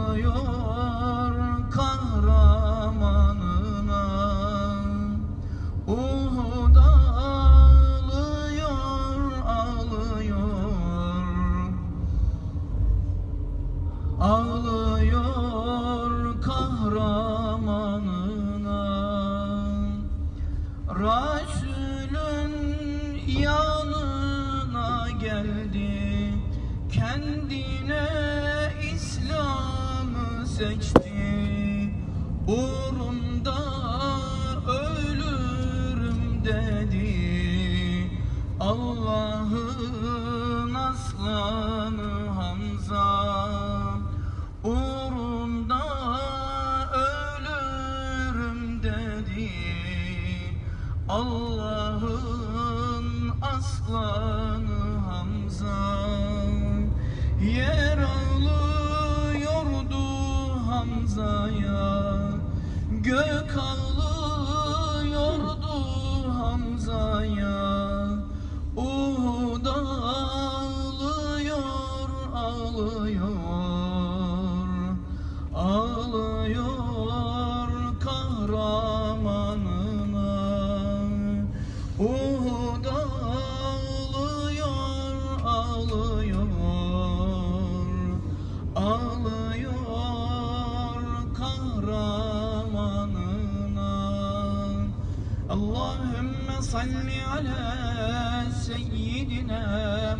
Bakıyor kahramanına. Uhud ağlıyor, ağlıyor Ağlıyor kahramanına. Rasulün yanına geldi Kendine Seçti Uğrunda ölürüm dedi. Allah'ın aslanı Hamza Uğrunda ölürüm dedi. Allah'ın aslanı Hamza Yer Hamza'ya Gök ağlıyordu Hamza'ya. Uhud ağlıyor, ağlıyor Ağlıyor kahramanına اللهم صل على سيدنا